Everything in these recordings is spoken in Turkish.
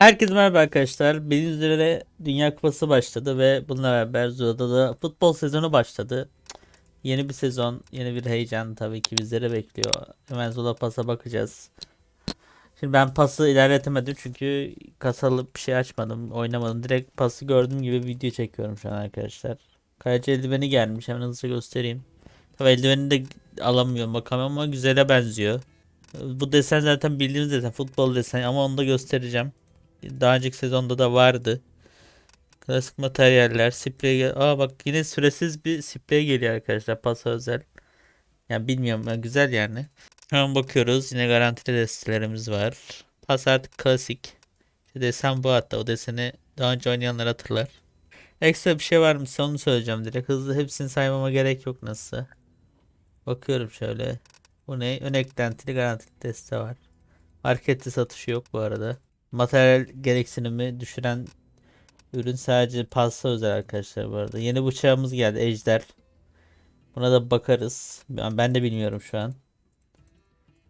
Herkese merhaba arkadaşlar. Bildiğiniz üzere Dünya Kupası başladı ve bununla beraber Zula'da da futbol sezonu başladı. Yeni bir sezon, yeni bir heyecan tabii ki bizleri bekliyor. Hemen Zula Pas'a bakacağız. Şimdi ben pası ilerletemedim çünkü kasalı bir şey açmadım, oynamadım. Direkt pası gördüğüm gibi video çekiyorum şu an arkadaşlar. Kaleci eldiveni gelmiş. Hemen hızlıca göstereyim. Tabii eldiveni de alamıyorum bakamıyorum ama güzele benziyor. Bu desen zaten bildiğimiz desen futbol desen ama onu da göstereceğim. Daha önceki sezonda da vardı. Klasik materyaller, sprey. Aa bak yine süresiz bir sprey geliyor arkadaşlar. Pasa özel. Yani bilmiyorum güzel yani. Hemen bakıyoruz. Yine garantili destelerimiz var. Pas artık klasik. İşte desen bu hatta. O deseni daha önce oynayanlar hatırlar. Ekstra bir şey var mı? Onu söyleyeceğim direkt. Hızlı hepsini saymama gerek yok nasıl. Bakıyorum şöyle. Bu ne? Ön eklentili garantili deste var. Markette satışı yok bu arada. Materyal gereksinimi düşüren ürün sadece pasta özel arkadaşlar bu arada. Yeni bıçağımız geldi Ejder. Buna da bakarız. Ben, de bilmiyorum şu an.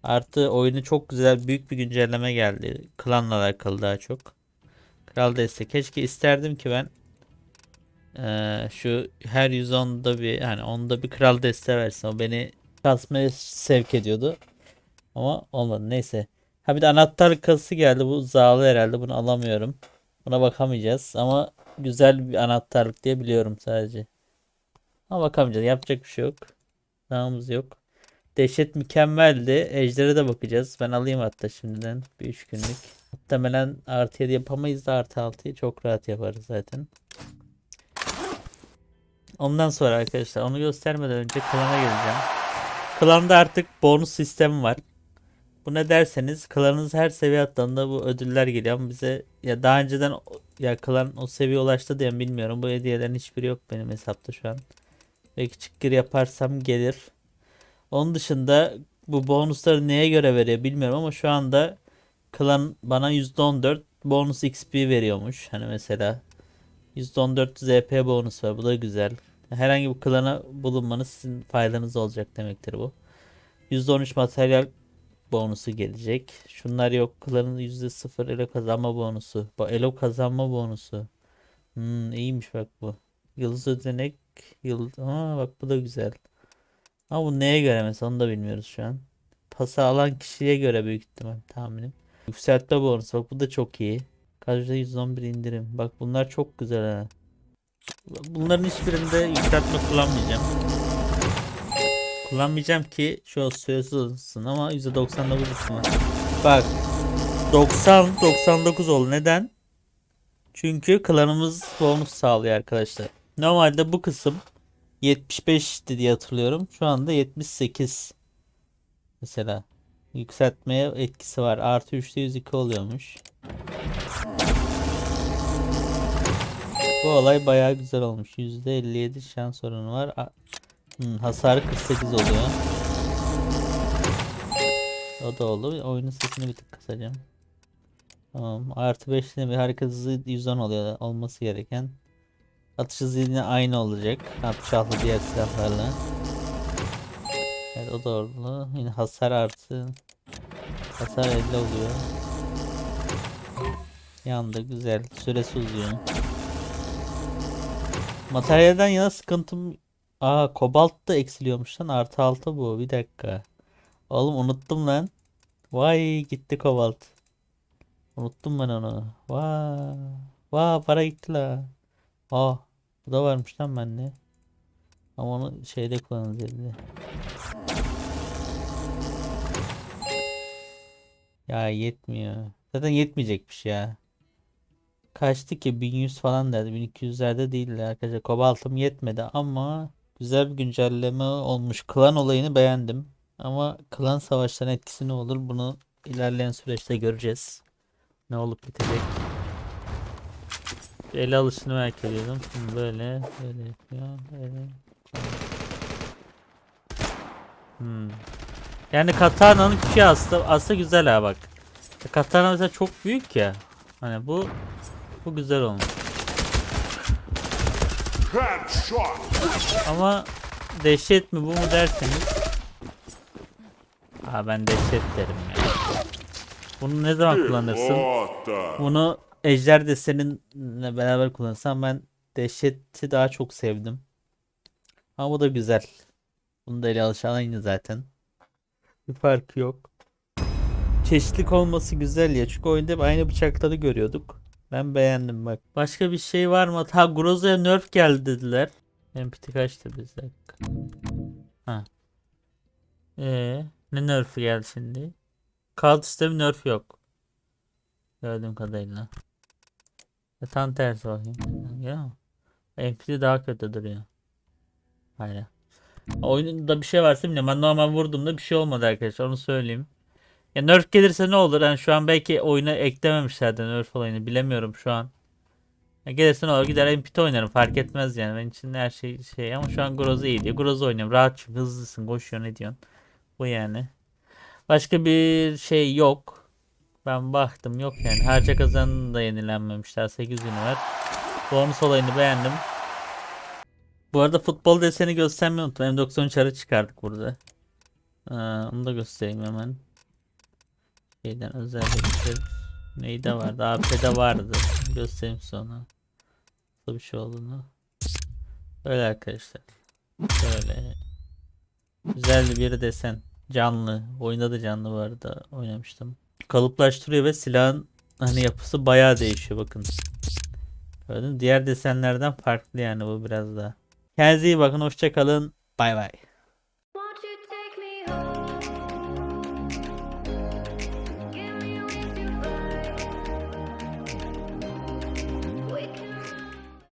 Artı oyunu çok güzel büyük bir güncelleme geldi. Klanla alakalı daha çok. Kral destek. Keşke isterdim ki ben eee, şu her 110'da bir hani onda bir kral deste versin. O beni kasmaya sevk ediyordu. Ama olmadı. Neyse. Ha bir de anahtar kasası geldi. Bu zağlı herhalde. Bunu alamıyorum. Buna bakamayacağız. Ama güzel bir anahtarlık diye biliyorum sadece. Ama bakamayacağız. Yapacak bir şey yok. Namımız yok. Dehşet mükemmeldi. Ejder'e de bakacağız. Ben alayım hatta şimdiden. Bir 3 günlük. Muhtemelen artı 7 yapamayız da artı 6'yı çok rahat yaparız zaten. Ondan sonra arkadaşlar onu göstermeden önce klana geleceğim. Klanda artık bonus sistemi var. Bu ne derseniz klanınız her seviye atladığında bu ödüller geliyor ama bize ya daha önceden ya klan o seviye ulaştı diye mi bilmiyorum. Bu hediyelerin hiçbiri yok benim hesapta şu an. Belki çıkgır yaparsam gelir. Onun dışında bu bonusları neye göre veriyor bilmiyorum ama şu anda klan bana %14 bonus XP veriyormuş. Hani mesela %14 ZP bonus var. Bu da güzel. Herhangi bir klana bulunmanız sizin faydanız olacak demektir bu. %13 materyal bonusu gelecek. Şunlar yok. Klanın %0 elo kazanma bonusu. Bu elo kazanma bonusu. Hmm, iyiymiş bak bu. Yıldız ödenek. Yıldız. Aa, bak bu da güzel. Ama bu neye göre mesela onu da bilmiyoruz şu an. Pası alan kişiye göre büyük ihtimal tahminim. Yükseltme bonusu. Bak bu da çok iyi. Karşıda 111 indirim. Bak bunlar çok güzel ha. Bunların hiçbirinde yükseltme kullanmayacağım. Kullanmayacağım ki şu süresiz olsun ama %99 üstüne. Bak 90 99 oldu. Neden? Çünkü klanımız bonus sağlıyor arkadaşlar. Normalde bu kısım 75'ti diye hatırlıyorum. Şu anda 78. Mesela yükseltmeye etkisi var. Artı 3'te 102 oluyormuş. Bu olay bayağı güzel olmuş. %57 şans oranı var. Hmm, hasarı 48 oluyor. O da oldu. Oyunun sesini bir tık kısacağım. Tamam. Artı 5 bir hareket hızı 110 oluyor olması gereken. Atış hızı yine aynı olacak. 66 diğer silahlarla. Evet o da oldu. Yine hasar artı. Hasar 50 oluyor. Yandı güzel. Süresi uzuyor. Materyalden yana sıkıntım Aa kobalt da eksiliyormuş lan artı altı bu bir dakika. Oğlum unuttum lan. Vay gitti kobalt. Unuttum ben onu. Vay. Vay para gitti la. Aa bu da varmış lan bende. Ama onu şeyde kullanırız dedi. Ya yetmiyor. Zaten yetmeyecekmiş ya. Kaçtı ki 1100 falan derdi. 1200'lerde değildi arkadaşlar. Kobaltım yetmedi ama güzel bir güncelleme olmuş. Klan olayını beğendim. Ama klan savaşlarının etkisi ne olur bunu ilerleyen süreçte göreceğiz. Ne olup bitecek. Ele alışını merak ediyordum. Şimdi böyle böyle yapıyor. Böyle. Hmm. Yani Katana'nın küçüğü aslında, aslında güzel ha bak. Katana mesela çok büyük ya. Hani bu bu güzel olmuş. Ama dehşet mi bu mu derseniz. Aa ben dehşet derim ya. Bunu ne zaman kullanırsın? Bunu Ejder deseninle beraber kullanırsam ben dehşeti daha çok sevdim. Ama bu da güzel. Bunu da ele alışan aynı zaten. Bir farkı yok. Çeşitlilik olması güzel ya. Çünkü oyunda aynı bıçakları görüyorduk. Ben beğendim bak. Başka bir şey var mı? Ha Groza'ya nerf geldi dediler. Empati kaçtı bir dakika. Ha. Ee, ne nerf'i geldi şimdi? Kağıt sistemi nerf yok. Gördüğüm kadarıyla. E, tam tersi bakayım. Ya. Empati daha kötü duruyor. Hayır. Oyunda bir şey varsa bilmiyorum. Ben normal vurduğumda bir şey olmadı arkadaşlar. Onu söyleyeyim. Ya nerf gelirse ne olur? Yani şu an belki oyuna eklememişlerdi nerf olayını. Bilemiyorum şu an. Ya gelirse ne olur? Gider MPT oynarım. Fark etmez yani. Benim için her şey şey ama şu an Groza iyi diyor. Groza oynuyorum. Rahat çünkü hızlısın. Koşuyor ne diyorsun. Bu yani. Başka bir şey yok. Ben baktım yok yani. Harca kazanı da yenilenmemişler. 8 günü var. Bonus olayını beğendim. Bu arada futbol deseni göstermeyi unuttum. M93 arı çıkardık burada. Aa, onu da göstereyim hemen. Şeyden özellikle neyde vardı? AP'de vardı. Göstereyim sonra. Nasıl bir şey olduğunu. Böyle arkadaşlar. Böyle. Güzel bir desen. Canlı. Oyunda da canlı arada oynamıştım. Kalıplaştırıyor ve silahın hani yapısı bayağı değişiyor bakın. Gördün? Diğer desenlerden farklı yani bu biraz daha. Kendinize iyi bakın. Hoşça kalın. Bay bay.